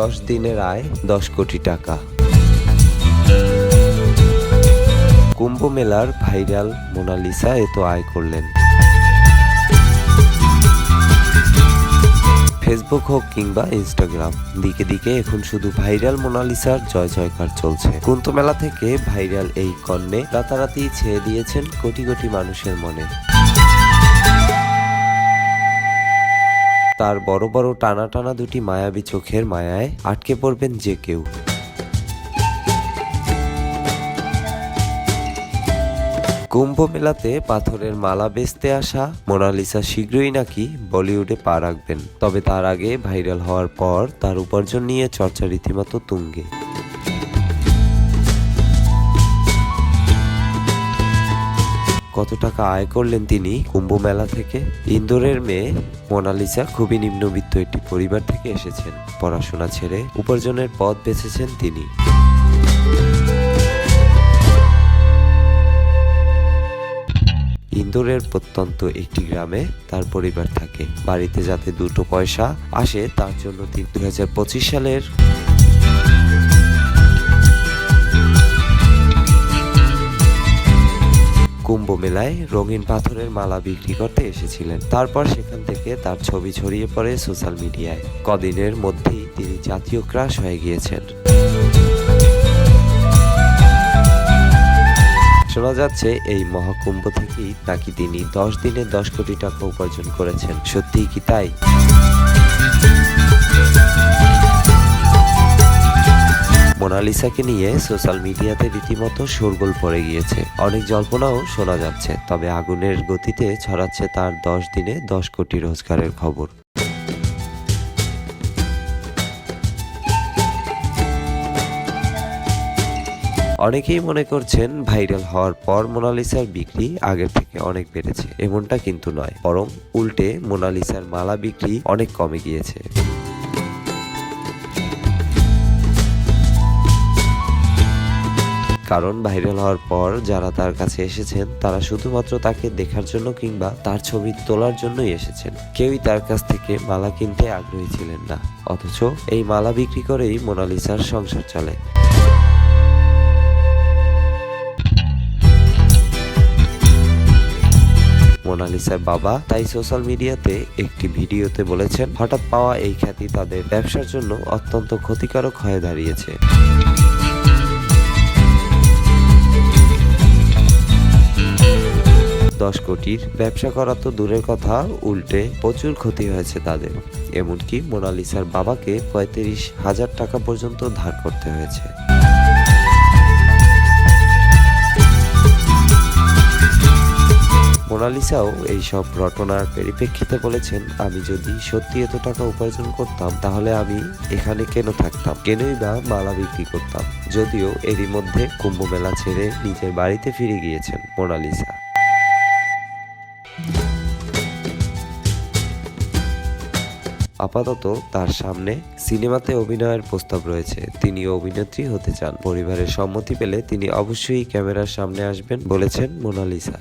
দশ দিনের আয় দশ কোটি টাকা। কুম্ভ মেলার ভাইরাল মোনালিসা এত আয় করলেন। ফেসবুক হোক কিংবা ইনস্টাগ্রাম, দিকে দিকে এখন শুধু ভাইরাল মোনালিসার জয় জয়কার চলছে। কুন্ত মেলা থেকে ভাইরাল এই কন্যে রাতারাতি ছেয়ে দিয়েছেন কোটি কোটি মানুষের মনে। তার বড় বড় টানা টানা দুটি মায়াবী চোখের মায়ায় আটকে পড়বেন যে কেউ। কুম্ভ মেলাতে পাথরের মালা বেচতে আসা মোনালিসা শীঘ্রই নাকি বলিউডে পা রাখবেন। তবে তার আগে ভাইরাল হওয়ার পর তার উপার্জন নিয়ে চর্চা রীতিমতো তুঙ্গে। কত টাকা আয় করলেন তিনি কুম্ভ মেলা থেকে? ইন্দোরের মেয়ে মোনালিসা খুবই নিম্নবিত্ত একটি পরিবার থেকে এসেছেন। পড়াশোনা ছেড়ে উপার্জনের পথ বেছেছেন তিনি। ইন্দোরের প্রত্যন্ত একটি গ্রামে তার পরিবার থাকে। বাড়িতে যাতে দুটো পয়সা আসে, তার জন্য তিনি দু হাজার পঁচিশ সালের কুম্ভ মেলায় রঙিন পাথরের মালা বিক্রি করতে এসেছিলেন। তারপর সেখান থেকে তার ছবি ছড়িয়ে পড়ে সোশ্যাল মিডিয়ায়। কদিনের মধ্যেই তিনি জাতীয় ক্রাশ হয়ে গিয়েছেন। শোনা যাচ্ছে, এই মহাকুম্ভ থেকেই নাকি তিনি দশ দিনে দশ কোটি টাকা উপার্জন করেছেন। সত্যিই কি তাই? মোনালিসাকে নিয়ে সোশ্যাল মিডিয়াতে রীতিমতো শোরগোল পড়ে গিয়েছে। অনেক জল্পনাও শোনা যাচ্ছে, তবে আগুনের গতিতে ছড়াচ্ছে তার দশ দিনে দশ কোটি রোজগারের খবর। অনেকেই মনে করছেন ভাইরাল হওয়ার পর মোনালিসার বিক্রি আগের থেকে অনেক বেড়েছে, এমনটা কিন্তু নয়, বরং উল্টে মোনালিসার মালা বিক্রি অনেক কমে গিয়েছে। কারণ ভাইরাল হওয়ার পর যারা তার কাছে এসেছেন, তারা শুধুমাত্র তাকে দেখার জন্য কিংবা তার ছবি তোলার জন্যই এসেছেন। কেউই তার কাছ থেকে মালা কিনতে আগ্রহী ছিলেন না। অথচ এই মালা বিক্রি করেই মোনালিসার সংসার চলে। মোনালিসার বাবা তাই সোশ্যাল মিডিয়াতে একটি ভিডিওতে বলেছেন, হঠাৎ পাওয়া এই খ্যাতি তাদের ব্যবসার জন্য অত্যন্ত ক্ষতিকারক হয়ে দাঁড়িয়েছে। দশ কোটির ব্যবসা করা তো দূরের কথা, উল্টে প্রচুর ক্ষতি হয়েছে তাদের। এমনকি মোনালিসার বাবাকে পঁয়ত্রিশ হাজার টাকা পর্যন্ত ধার করতে হয়েছে। মোনালিসাও এইসব ঘটনার পরিপ্রেক্ষিতে বলেছেন, আমি যদি সত্যি এত টাকা উপার্জন করতাম, তাহলে আমি এখানে কেন থাকতাম? কেনই বা মালা বিক্রি করতাম? যদিও এরই মধ্যে কুম্ভ মেলা ছেড়ে নিজের বাড়িতে ফিরে গিয়েছেন মোনালিসা। আপাতত তার সামনে সিনেমাতে অভিনয়ের প্রস্তাব রয়েছে। তিনি অভিনেত্রী হতে চান। পরিবারের সম্মতি পেলে তিনি অবশ্যই ক্যামেরার সামনে আসবেন, বলেছেন মোনালিসা।